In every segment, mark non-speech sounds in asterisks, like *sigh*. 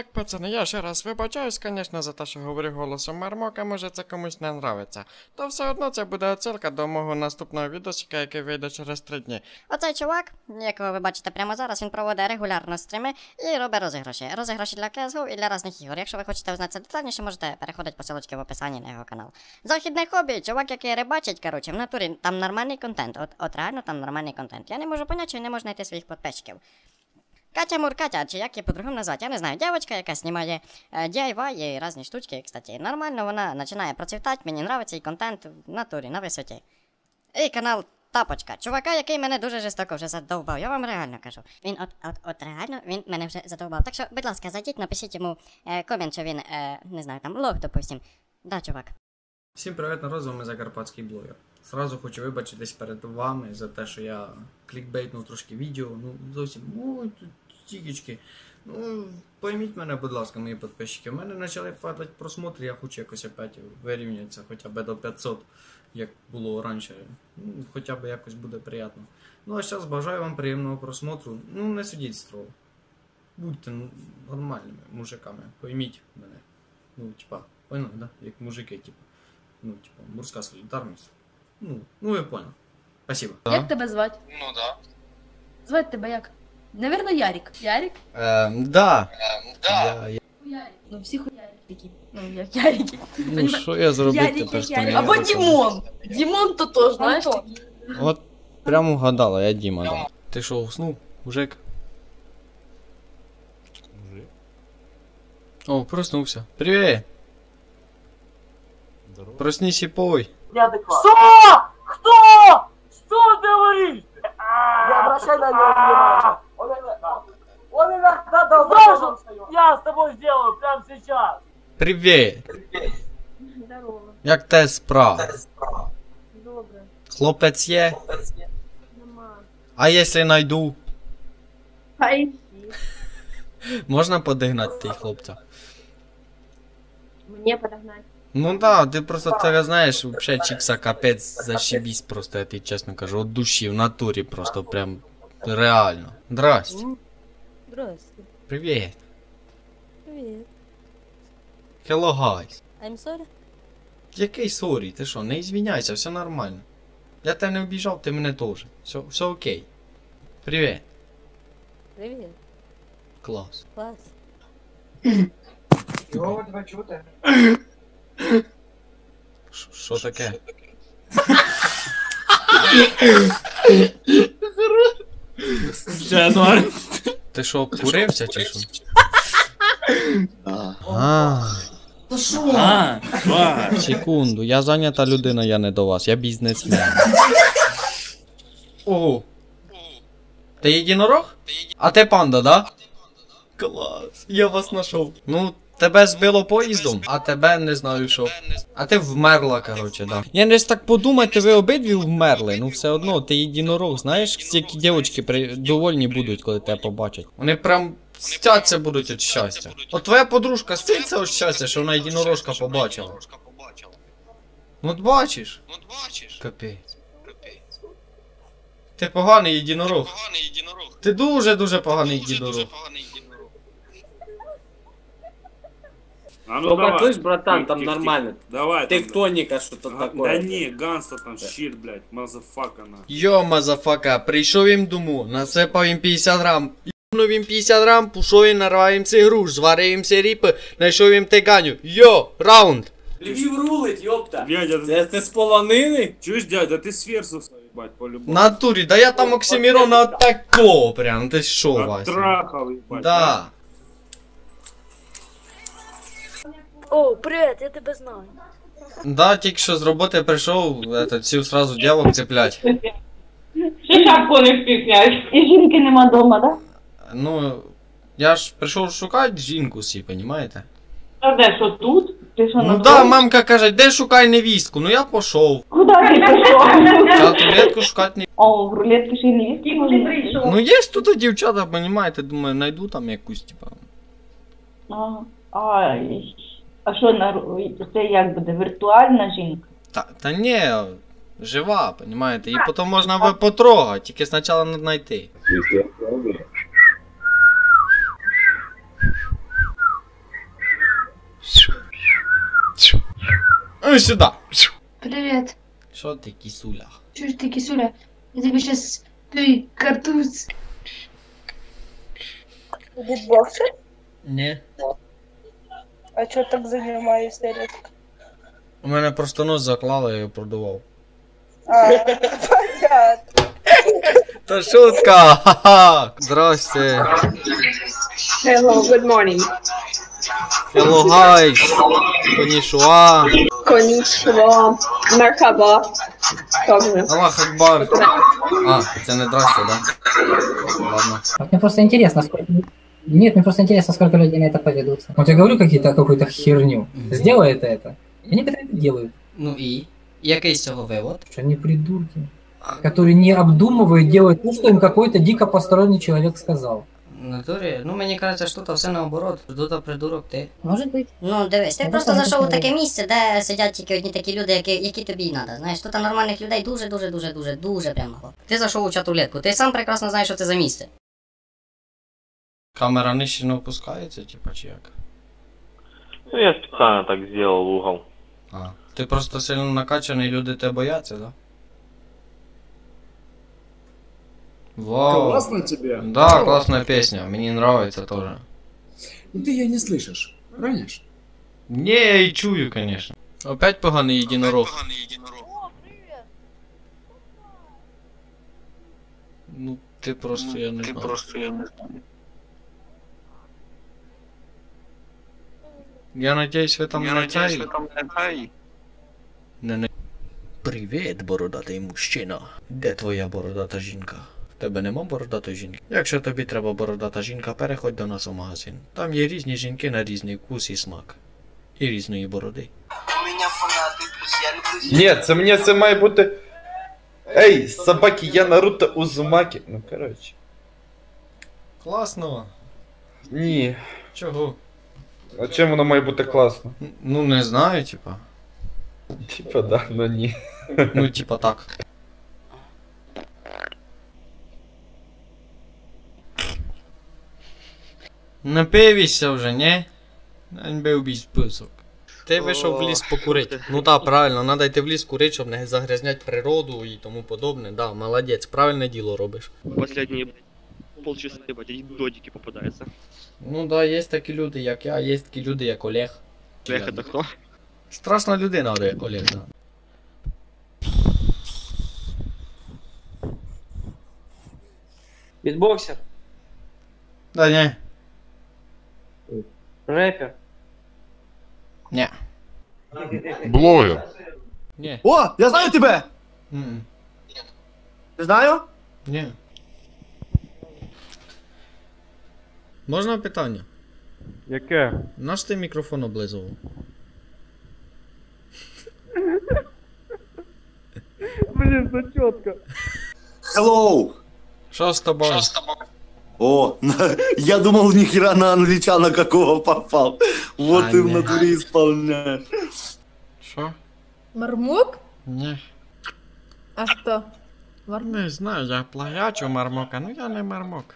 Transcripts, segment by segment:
Так, пацани, я ще раз вибачаюсь, звісно, за те, що говорю голосом Мармока, може це комусь не нравиться. Та все одно це буде оцілка до мого наступного відосика, який вийде через три дні. Оцей чувак, якого ви бачите прямо зараз, він проводить регулярно стріми і робить розіграші. Розіграші для CSGO і для різних ігор. Якщо ви хочете узнати це детальніше, можете переходити по ссылочці в описанні на його канал. Західне хобі, чувак, який рибачить, коротше, в натурі там нормальний контент. От, от реально там нормальний контент. Я не можу поняти, чи не можна знайти своїх підписчиків. Катя Муркатя, чи як її по-другому назвати, я не знаю. Дівчинка, яка знімає е, DIY і різні штучки, кстати. Нормально вона починає процвітати, мені нравиться і контент в натурі, на висоті. І канал Тапочка. Чувака, який мене дуже жорстоко вже задовбав. Я вам реально кажу. Він от, от, от реально він мене вже задовбав. Так що, будь ласка, зайдіть, напишіть йому е, комент, що він, е, не знаю, там лох, допустим. Да, чувак. Всім привіт, народ, з вами закарпатський блогер. Сразу хочу вибачитись перед вами за те, що я клікбейтнув трошки відео. Ну, зовсім, тут тікічки. Ну, пойміть мене, будь ласка, мої підписчики. У мене почали падати просмотри, я хочу якось опять вирівнятися хоча б до 500, як було раніше. Ну, хоча б якось буде приємно. Ну, а зараз бажаю вам приємного просмотру. Ну, не судіть строго. Будьте ну, нормальними мужиками, пойміть мене. Ну, типа, поняли, да? Як мужики, типа. Ну, типа, морська солідарність. Ну, ну ви поняли. Спасибо. Як тебе звати? Ну да. Звати тебе як? Наверно, Ярік. Ярік? Ем, да. да. Я, я, Ярік. Ну, всі хуярики. Ну, як Ярики. ну, що я зробити Ярик, тепер тим Ярик. Яриком? Або Дімон. Дімон то теж, знаєш? такий. От прямо вгадала, я Діма, да. Ти що, уснув, мужик? Мужик. О, проснувся. Привіт! Проснись і пой. Что? Кто? Что ты говоришь? Не обращай на него внимания. Он иногда, он иногда должен. Я с тобой сделаю прямо сейчас. Привіт! Здорово. Як те справа? Добре. Хлопець є? Нема. А якщо найду? Хай всі. Можна подигнати ти хлопця? Мені подогнати. Ну да, ти просто тебе знаєш, вообще чікса капець зашибісь просто, я тобі чесно кажу, от душі, в натурі просто прям реально. Здрасте. Здравствуй. Привіт. Привет. Hello guys. I'm sorry. Який сорі, ти що, не звіняйся, все нормально. Я тебе не обіжав, ти мене теж. Все, все окей. Привіт. Привет. Клас. Класс. Ш- *coughs* Що таке? Ти що, обкурився чи що? А, А, секунду, я зайнята людина, я не до вас, я бізнесмен. Ого. Ти єдинорог? А ти панда, да? Клас, я вас знайшов. Ну, тебе збило поїздом, а тебе не знаю що. А ти вмерла, короче, да. Я десь так подумати, ви обидві вмерли. Ну все одно, ти єдинорог, знаєш, які дівчатки при... довольні будуть, коли тебе побачать. Вони прям стяться будуть від щастя. От твоя подружка ститься від щастя, що вона єдинорожка побачила. Ну от бачиш. Капець. Ти поганий єдинорог. Ти дуже-дуже поганий єдинорог. А ну Ну, давай. слышь, братан, Тихо, там тихо, нормально. тихо. Давай. там, Тектоника что-то Да такое. не, Ганста там, щит, блядь, мазафака на. Йо, мазафака, прийшов їм дому, насипав їм 50 грам. Йобнув їм 50 грам, пішов їм нарвав їм цих груш, зварив їм ці ріпи, знайшов їм теганю. Йо, раунд. Львів рулить, ёпта. Дядя, ты... Це ти з полонини? чуешь, дядя, ты с Версуса, ебать, по-любому. Натурі, да я там Оксимірона отако прям, ти що, Вася? Оттрахал, ебать. Да. О, привет, я тебе знаю. Да, тільки що з роботи прийшов, этот, сів сразу дівок цеплять. Ще шапку не встиг зняти. І жінки нема вдома, да? Ну, я ж прийшов шукати жінку всі, понімаєте? А де що тут? Ти що Ну на да, мамка каже, де шукай невістку? Ну я пішов. Куди ти пішов? Я туалетку шукати не. О, в рулетки ще й невістки можна знайти. Ну є ж тут дівчата, понімаєте, думаю, найду там якусь, типа. А, ай. А що на це як буде? Віртуальна жінка? Та, та ні, жива, понімаєте? Її потім можна ви потрогати, тільки спочатку треба знайти. Ой, сюди. Привіт. Що ти, кисуля? Що ж ти, кисуля? Я тобі щас той картуз. Бітбоксер? Ні. А чё так занимаешься редко? У мене просто нос заклали, я його продував. А, понятно. Та шутка! Ха-ха! Здрасте. Hello, good morning. Hello, guys. Конішуа. Konnichiwa. Merhaba. Добре. Аллах Акбар. А, це не здрасте, да? Ладно. Мне просто интересно, сколько... Нет, мне просто интересно, сколько людей на это поведутся. Вот я говорю какие-то какую-то херню. Сделай это это. И некоторые это делают. Ну і? Який з цього вивод? Что они придурки. Которые не обдумывают, делают то, что им какой-то дико посторонний человек сказал. В натурі, ну мені кажеться, що тут все наоборот. Тут придурок ти. Може бути. Ну, дивись, ти Ну, просто так, зайшов у так, таке так. місце, де сидять тільки одні такі люди, які, які тобі й треба. Знаєш, тут нормальних людей дуже, дуже, дуже, дуже, дуже прямо. мало. Ти зайшов у чатулетку, ти сам прекрасно знаєш, що це за місце. Камера нижче не опускається, типа, чи як? Ну, я специально так сделал угол. А. Ти просто сильно накачаний, люди тебе бояться, да? Вау. Классно тебе? Да, классная песня, мне нравится тоже. Ну ты ее не слышишь, правильно? Не, я и чую, конечно. Опять поганий єдинорог. Ну, ти просто я не знаю. Просто я не знаю. Я надіюсь, ви там Я не надеюсь, цей? вы там не цей. Не, не. Привіт, бородатий мужчина. Де твоя бородата жінка? В тебе нема бородатої жінки? Якщо тобі треба бородата жінка, переходь до нас у магазин. Там є різні жінки на різний вкус і смак. І різної бороди. Ні, це мені це має бути. Ей, собаки, я Наруто Узумакі. Ну, коротше. Класно. Ні. Чого? А чим воно має бути класно? Ну, не знаю, типа. Типа, да, ну ні. Ну, типа так. Напивішся вже, не? Наньбив бій список. Ти вийшов в ліс покурити. Ну так, правильно, надо йти в ліс курити, щоб не загрязнять природу і тому подобне. Да, молодець, правильне діло робиш. Последние полчаса, ебать, эти додики попадаются. Ну да, є такі люди, як я, є такі люди, як Олег. Олег это кто? Страшна людина, Олег, Олег, да. Битбоксер. Да не. Рэпер. Не. Блогер. Не. О, я знаю тебе! М-м. Ти знаю? Ні. Можна питання? Яке? Наш ти мікрофон облизував? Блин, это четко. Hello! Що з тобою? О, я думал, ни хера на англичана какого попал. Вот А, ты в не. натуре исполняешь. Що? Мармок? Ні. А хто? Не знаю, я плагячу мармока, ну я не мармок.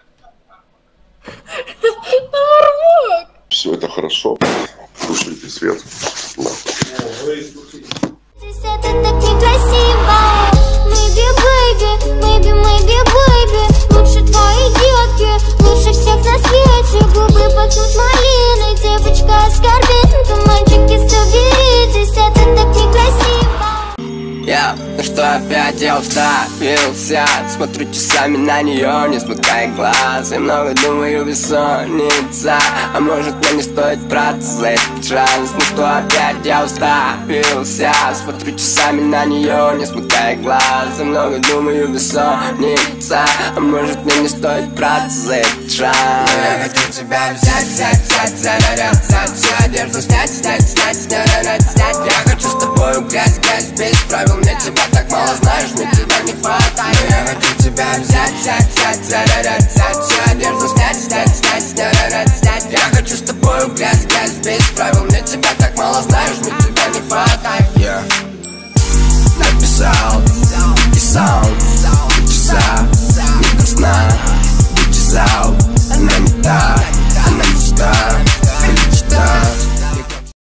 Все это хорошо. Слушайте свет. Это так некрасиво. Maybe, baby, maybe, maybe, baby. Лучше твои детки, лучше всех на свете. Губы пахнут малиной, девочка оскорбит Я, ну что опять я уставился Смотрю часами на нее, не смыкая глаз. И много думаю, бессонница. А может мне не стоит браться за этот шанс? Ну что опять я уставился Смотрю часами на нее, не смыкая глаз. И много думаю, бессонница. А может мне не стоит браться за этот шанс? Я хочу тебя взять, взять, взять, зарядят Взять всю одежду, снять, снять, снять, снять, снять Я хочу с тобой грязь, грязь, без правил Мне тебя так мало знаешь, мне тебя не хватает. Я хочу тебя взять, взять, взять, зарядят Взять всю одежду, снять, снять, снять, снять, снять Я хочу с тобой грязь, грязь, без правил